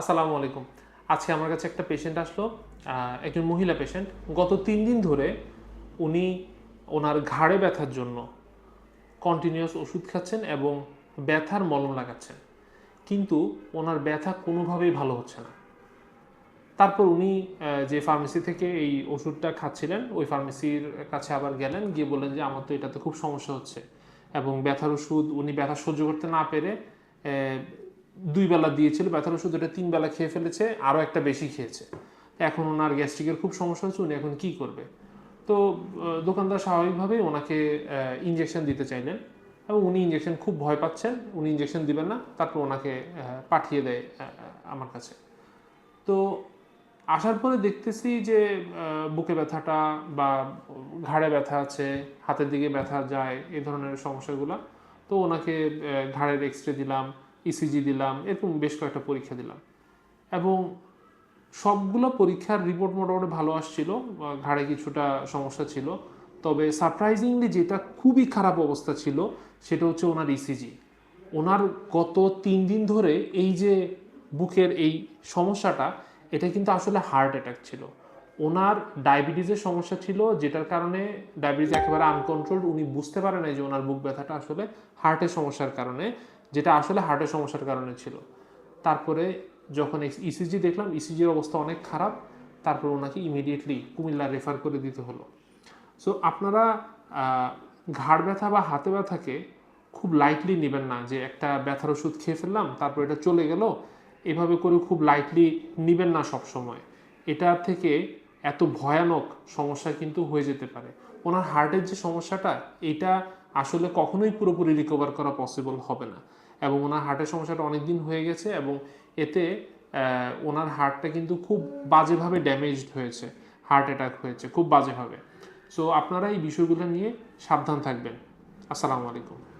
আসসালামু আলাইকুম। আজকে আমার কাছে একটা পেশেন্ট আসলো একজন মহিলা পেশেন্ট গত তিন দিন ধরে উনি ওনার ঘাড়ে ব্যথার জন্য কন্টিনিউয়াস ওষুধ খাচ্ছেন এবং ব্যথার মলম লাগাচ্ছেন। কিন্তু ওনার ব্যথা কোনোভাবেই ভালো হচ্ছে না। তারপর উনি যে ফার্মেসি থেকে এই ওষুধটা খাচ্ছিলেন, ওই ফার্মেসির কাছে আবার গেলেন, গিয়ে বললেন যে, আমার তো এটাতে খুব সমস্যা হচ্ছে। এবং ব্যথার ওষুধ, উনি ব্যথা সহ্য করতে না পেরে দুই বেলা দিয়েছিল, ব্যথার ওষুধ এটা তিন বেলা খেয়ে ফেলেছে, আরও একটা বেশি খেয়েছে। এখন ওনার গ্যাস্ট্রিকের খুব সমস্যা হচ্ছে, উনি এখন কি করবে? তো দোকানদার স্বাভাবিকভাবেই ওনাকে ইঞ্জেকশন দিতে চাইলেন এবং উনি ইঞ্জেকশন খুব ভয় পাচ্ছেন, উনি ইঞ্জেকশন দিবেন না, তারপর ওনাকে পাঠিয়ে দেয় আমার কাছে। তো আসার পরে দেখতেছি যে বুকে ব্যথাটা বা ঘাড়ে ব্যথা আছে, হাতের দিকে ব্যথা যায় এই ধরনের সমস্যাগুলো। তো ওনাকে ঘাড়ের এক্স রে দিলাম ইসিজি দিলাম, এরকম বেশ কয়েকটা পরীক্ষা দিলাম। এবং সবগুলো পরীক্ষার রিপোর্ট মোটামুটি ভালো আসছিল, ঘাড়ে কিছুটা সমস্যা ছিল। তবে সারপ্রাইজিংলি যেটা খুবই খারাপ অবস্থা ছিল, সেটা হচ্ছে ওনার ইসিজি ওনার গত তিন দিন ধরে এই যে বুকের এই সমস্যাটা, এটা কিন্তু আসলে হার্ট অ্যাটাক ছিল। ওনার ডায়াবেটিসের সমস্যা ছিল, যেটার কারণে ডায়াবেটিস একেবারে আনকন্ট্রোলড উনি বুঝতে পারে না যে ওনার বুক ব্যথাটা আসলে হার্টের সমস্যার কারণে, যেটা আসলে হার্টের সমস্যার কারণে ছিল। তারপরে যখন ইসিজি দেখলাম ইসিজির অবস্থা অনেক খারাপ, তারপর ওনাকে ইমিডিয়েটলি কুমিল্লা রেফার করে দিতে হলো। সো আপনারা ঘাড় ব্যথা বা হাতে ব্যথাকে খুব লাইটলি নেবেন না, যে একটা ব্যথার ওষুধ খেয়ে ফেললাম, তারপর এটা চলে গেল, এভাবে করে খুব লাইটলি নেবেন না সব সময় এটা থেকে এত ভয়ানক সমস্যা কিন্তু হয়ে যেতে পারে। ওনার হার্টের যে সমস্যাটা, এটা আসলে কখনোই পুরোপুরি রিকভার করা পসিবল হবে না। এবং ওনার হার্টের সমস্যাটা অনেক দিন হয়ে গেছে এবং এতে ওনার হার্টটা কিন্তু খুব বাজেভাবে ড্যামেজড হয়েছে। হার্ট অ্যাটাক হয়েছে, খুব বাজেভাবে। সো আপনারা এই বিষয়গুলো নিয়ে সাবধান থাকবেন। আসসালামু আলাইকুম।